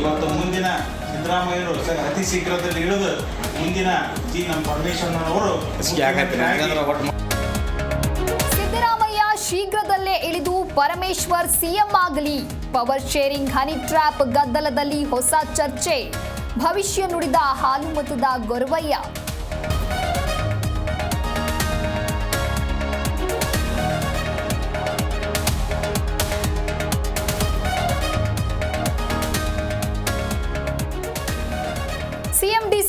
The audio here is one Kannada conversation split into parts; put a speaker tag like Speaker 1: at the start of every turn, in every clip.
Speaker 1: ಇವತ್ತು ಮುಂದಿನ ಸಿದ್ದರಾಮಯ್ಯರು ಅತಿ ಶೀಘ್ರದಲ್ಲಿ ಇಳಿದು ಮುಂದಿನ ಜಿ ನಮ್ಮ ಪರಮೇಶ್ವರನವರು
Speaker 2: ಸಿದ್ದರಾಮಯ್ಯ ಶೀಘ್ರದಲ್ಲೇ ಇಳಿದು ಪರಮೇಶ್ವರ್ ಸಿಎಂ ಆಗಲಿ. ಪವರ್ ಶೇರಿಂಗ್ ಹನಿ ಟ್ರ್ಯಾಪ್ ಗದ್ದಲದಲ್ಲಿ ಹೊಸ ಚರ್ಚೆ. ಭವಿಷ್ಯ ನುಡಿದ ಹಾಲುಮತದ ಗೊರವಯ್ಯ.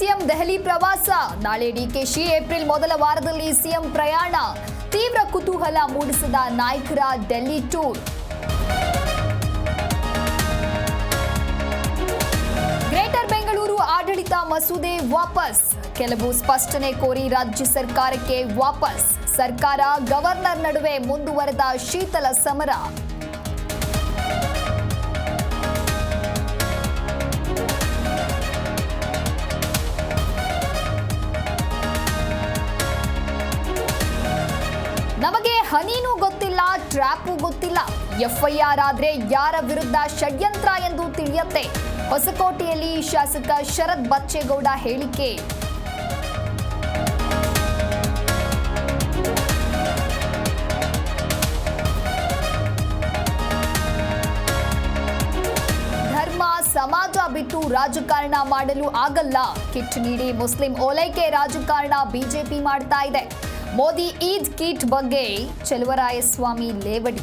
Speaker 2: ಸಿಎಂ ದೆಹಲಿ ಪ್ರವಾಸ. ನಾಳೆ ಡಿಕೆಶಿ ಏಪ್ರಿಲ್ ಮೊದಲ ವಾರದಲ್ಲಿ ಸಿಎಂ ಪ್ರಯಾಣ. ತೀವ್ರ ಕುತೂಹಲ ಮೂಡಿಸಿದ ನಾಯಕರ ಡೆಲ್ಲಿ ಟೂರ್. ಗ್ರೇಟರ್ ಬೆಂಗಳೂರು ಆಡಳಿತ ಮಸೂದೆ ವಾಪಸ್. ಕೆಲವು ಸ್ಪಷ್ಟನೆ ಕೋರಿ ರಾಜ್ಯ ಸರ್ಕಾರಕ್ಕೆ ವಾಪಸ್. ಸರ್ಕಾರ ಗವರ್ನರ್ ನಡುವೆ ಮುಂದುವರೆದ ಶೀತಲ ಸಮರ. ಹನೀನೂ ಗೊತ್ತಿಲ್ಲ, ಟ್ರ್ಯಾಪು ಗೊತ್ತಿಲ್ಲ. ಎಫ್ಐಆರ್ ಆದ್ರೆ ಯಾರ ವಿರುದ್ಧ ಷಡ್ಯಂತ್ರ ಎಂದು ತಿಳಿಯತ್ತೆ. ಹೊಸಕೋಟೆಯಲ್ಲಿ ಶಾಸಕ ಶರತ್ ಬಚ್ಚೇಗೌಡ ಹೇಳಿಕೆ. ಸಮಾಜ ಬಿಟ್ಟು ರಾಜಕಾರಣ ಮಾಡಲು ಆಗಲ್ಲ. ಕಿಟ್ ನೀಡಿ ಮುಸ್ಲಿಂ ಓಲೈಕೆ ರಾಜಕಾರಣ ಬಿಜೆಪಿ ಮಾಡ್ತಾ ಇದೆ. ಮೋದಿ ಈದ್ ಕಿಟ್ ಬಗ್ಗೆ ಚೆಲುವರಾಯಸ್ವಾಮಿ ಲೇವಡಿ